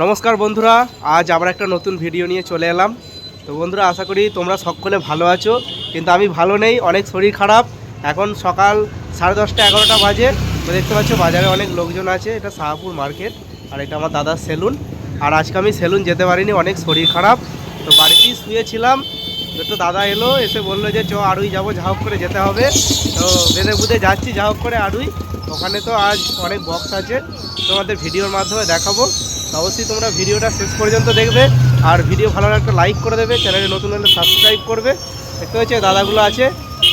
নমস্কার বন্ধুরা, আজ আবার একটা নতুন ভিডিও নিয়ে চলে এলাম। তো বন্ধুরা, আশা করি তোমরা সকলে ভালো আছো, কিন্তু আমি ভালো নেই, অনেক শরীর খারাপ। এখন সকাল সাড়ে দশটা এগারোটা বাজে, তো দেখতে পাচ্ছ বাজারে অনেক লোকজন আছে, এটা শাহপুর মার্কেট, আর এটা আমার দাদার সেলুন। আর আজকে আমি সেলুন যেতে পারিনি, অনেক শরীর খারাপ। তো বাড়িতেই শুয়েছিলাম, তো দাদা এলো, এসে বলল যে, চ, আড়ুই যাব, যা করে যেতে হবে। তো বেঁধে বুধে যাচ্ছি, যা করে আড়ুই। ওখানে তো আজ অনেক বক্স আছে, তোমাদের ভিডিওর মাধ্যমে দেখাবো। অবশ্যই তোমরা ভিডিওটা শেষ পর্যন্ত দেখবে। আর ভিডিও ভালো একটা লাইক করে দেবে, চ্যানেলে নতুন হলে সাবস্ক্রাইব করবে। দেখতে হচ্ছে দাদাগুলো আছে,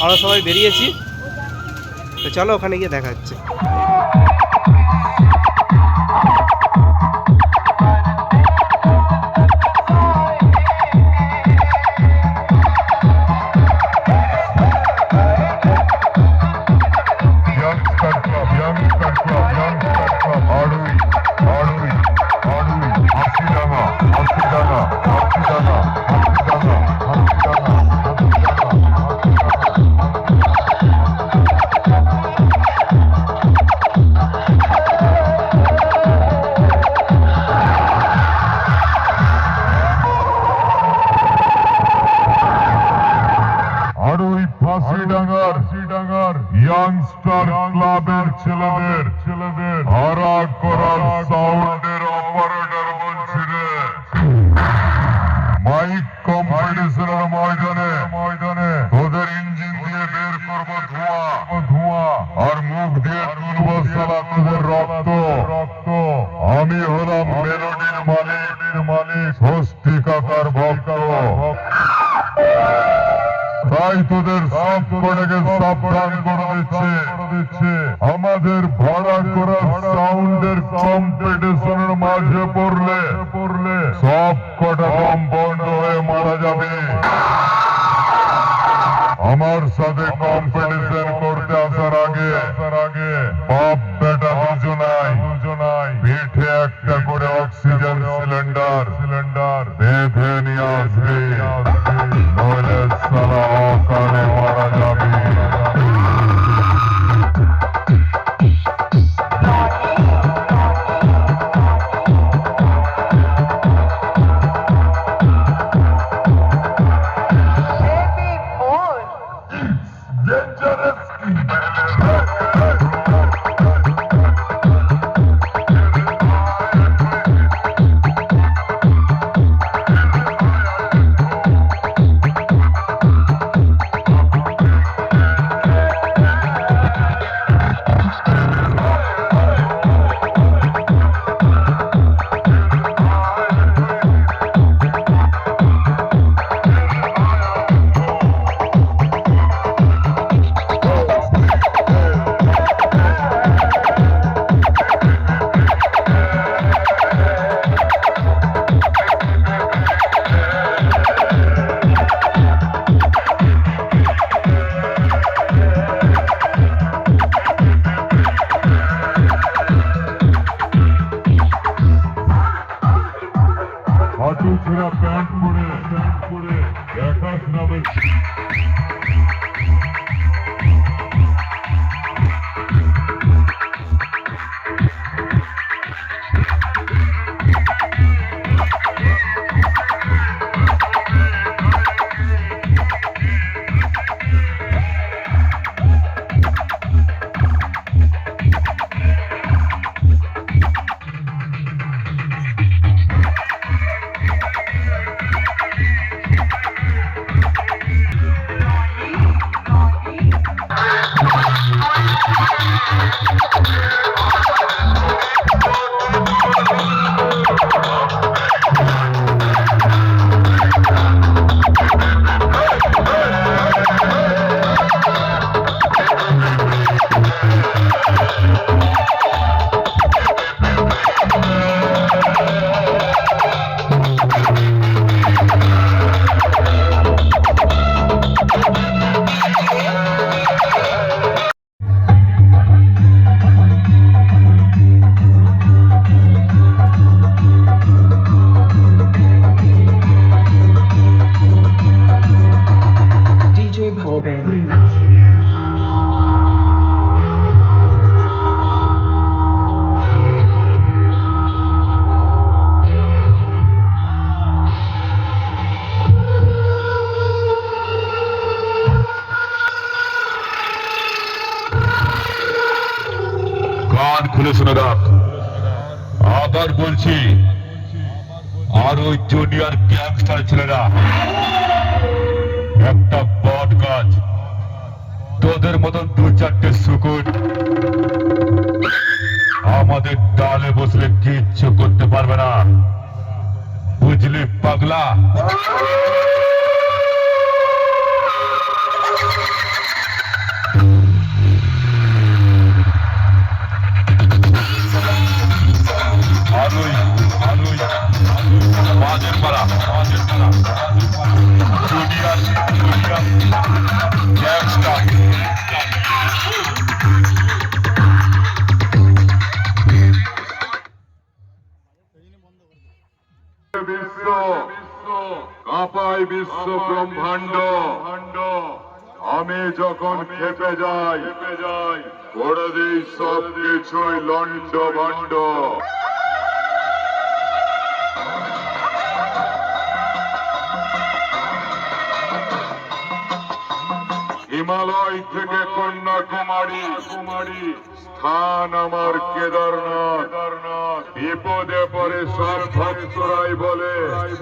আমরা সবাই বেরিয়েছি। তো চলো ওখানে গিয়ে দেখা হচ্ছে। ফাঁসিডাঙ্গার ফাঁসিডাঙ্গার ইয়াংস্টার ক্লাবের ছেলেদের ছেলেদের হারা করার সাউন্ডের অপারেটর বলছি রে। মাইক কম্পিটিশনের ময়দানে ময়দানে তোদের ইঞ্জিন দিয়ে বের করব ধোঁয়া ধোঁয়া। আর মুখ দিয়ে তুলবো সালা তোদের রক্ত। রক্ত আমি হলাম মেলোডির মালিক মালিক স্বস্তি কাকার ভক্ত। তাই তোদের সব কটাকে সাবধান করে দিচ্ছে। আমাদের ভাড়া করা সাউন্ডের কম্পিটিশনের মাঝে পড়লে পড়লে সব কটা কম বন্ধ হয়ে মারা যাবে। আমার সাথে কম্পিটিশন করতে আসার আগে আসার আগে বাপ বেটা দুজনাই দুজনাই পিঠে একটা করে অক্সিজেন সিলিন্ডার সিলিন্ডার পরে তোদের মতন দু চারটে শুকুর আমাদের ডালে বসলে কিচ্ছু করতে পারবে না বুঝলি পাগলা আলোই আলোই মাঝের পাড়া মাঝের পাড়া বিশ্ব ব্রহ্মাণ্ড আমি যখন খেপে যাই খেপে যাই করে দিই সব কিছুই লণ্ড ভণ্ড হিমালয় থেকে কন্যাকুমারী। কুমারী স্থান আমার কেদারনাথ। বিপদে পরে সব ভক্তরাই বলে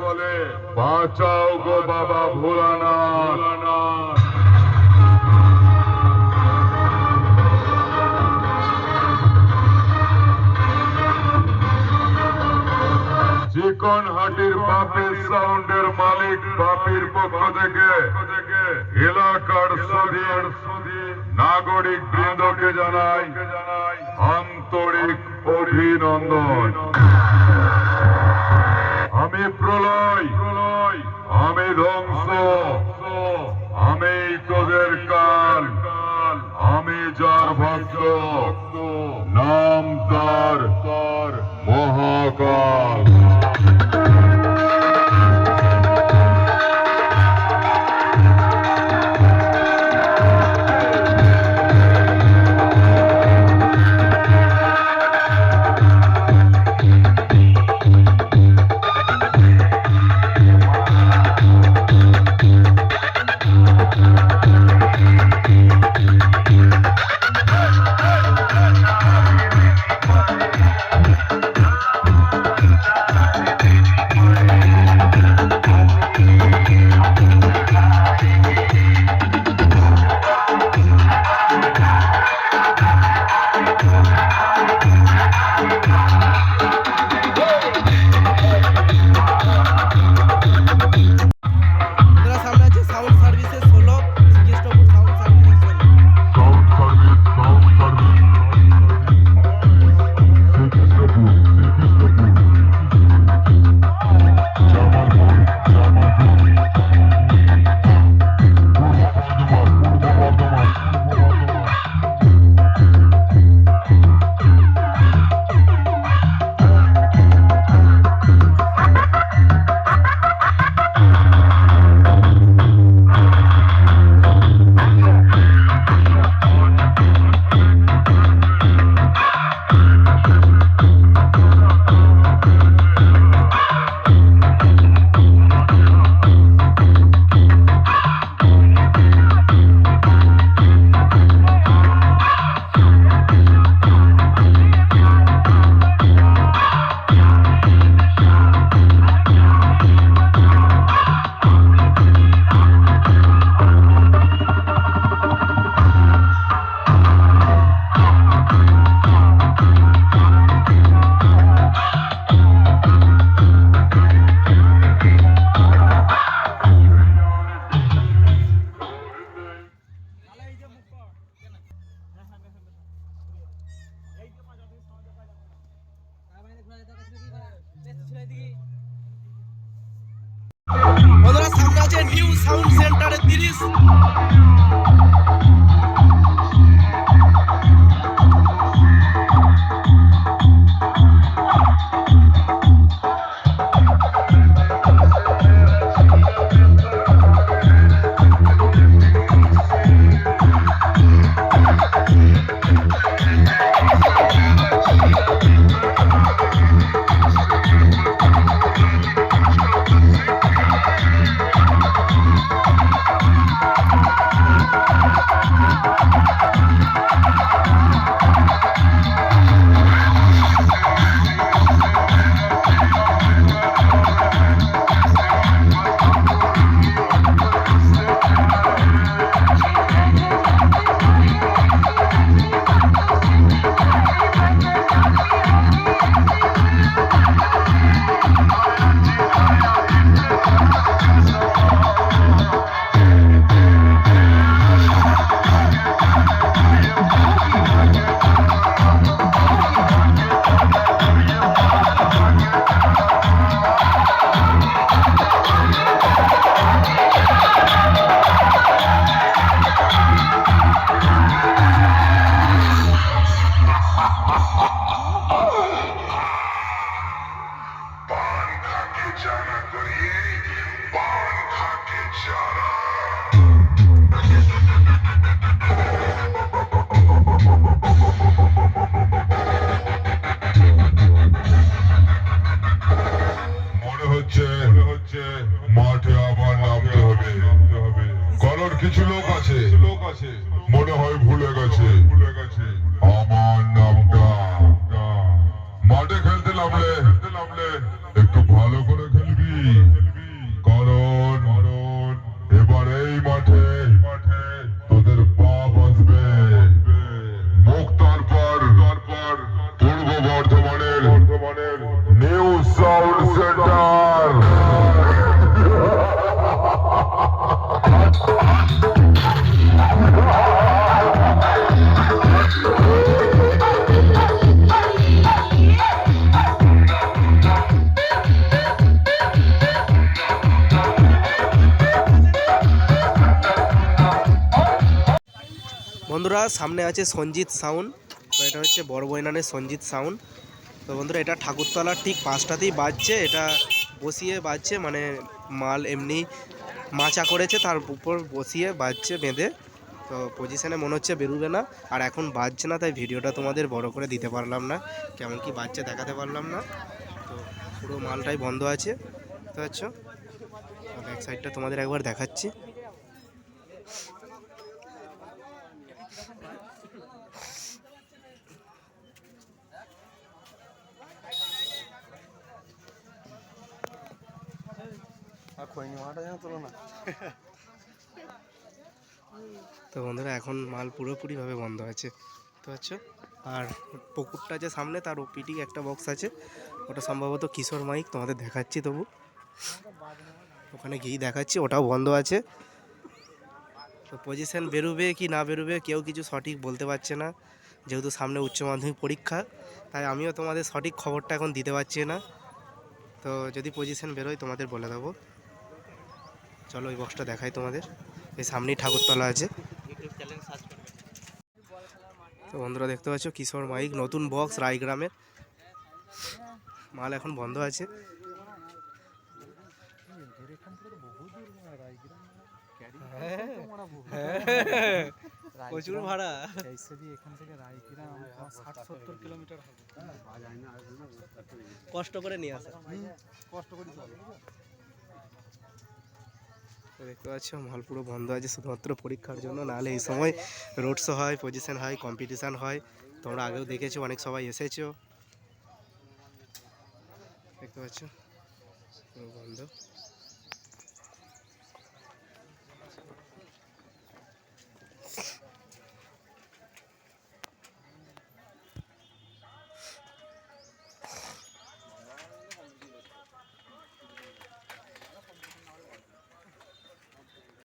বলে বাঁচাও গো বাবা ভোলানাথ। চিকন হাটির বাপের সাউন্ডের মালিক বাপির পক্ষ থেকে। এলাকার সদীর নাগরিক বৃন্দকে জানাই আন্তরিক অভিনন্দন। আমি প্রলয় প্রলয় আমি ধ্বংস, আমি তোদের কাল, আমি যার ভক্ত, নাম তার মহাকাল। নিউ সাউন্ড সেন্টারের তিরিশ আছে বন্ধুরা, সামনে আছে সঞ্জিত সাউন্ড। তো এটা হচ্ছে বড় বইনানের সঞ্জিত সাউন্ড। তো বন্ধুরা, এটা ঠাকুরতলার ঠিক পাঁচটাতেই বাজছে। এটা বসিয়ে বাজছে মানে মাল এমনি মাচা করেছে, তার উপর বসিয়ে বাজছে, বেঁধে। তো পজিশনে মনে হচ্ছে বেরোবে না। আর এখন বাজছে না, তাই ভিডিওটা তোমাদের বড় করে দিতে পারলাম না। কেমন কি বাজছে দেখাতে পারলাম না। তো পুরো মালটাই বন্ধ আছে। বুঝতে পারছ ব্যাক সাইডটা তোমাদের একবার দেখাচ্ছি। তো বন্ধুরা, এখন মাল পুরোপুরিভাবে বন্ধ আছে। তো আচ্ছা আর পুকুরটা যে সামনে, তার ওপিটি একটা বক্স আছে। ওটা সম্ভবত কিশোর মাইক, তোমাদের দেখাচ্ছি তবু। ওখানে গিয়ে দেখাচ্ছি, ওটাও বন্ধ আছে। তো পজিশন বেরোবে কি না বেরোবে, কেউ কিছু সঠিক বলতে পারছে না। যেহেতু সামনে উচ্চ মাধ্যমিক পরীক্ষা, তাই আমিও তোমাদের সঠিক খবরটা এখন দিতে পারছি না। তো যদি পজিশন বেরোয়, তোমাদের বলে দেবো। চলো ওই বক্সটা দেখাই তোমাদের। এই সামনেই ঠাকুরতলা আছে। তো বন্ধুরা দেখতে পাচ্ছ, কিশোর মাইক, নতুন বক্স রায়গ্রামের। মাল এখন বন্ধ আছে। প্রচুর ভাড়া। এখান থেকে রায়গ্রাম ষাট সত্তর কিলোমিটার কষ্ট করে নিয়ে আসা। কষ্ট করি দেখতে পাচ্ছ মল পুরো বন্ধ আছে, শুধুমাত্র পরীক্ষার জন্য। নাহলে এই সময় রোড শো হয় পজিশন হয় কম্পিটিশান হয়। তোমরা আগেও দেখেছ, অনেক সবাই এসেছ। দেখতে পাচ্ছ, পুরো বন্ধ।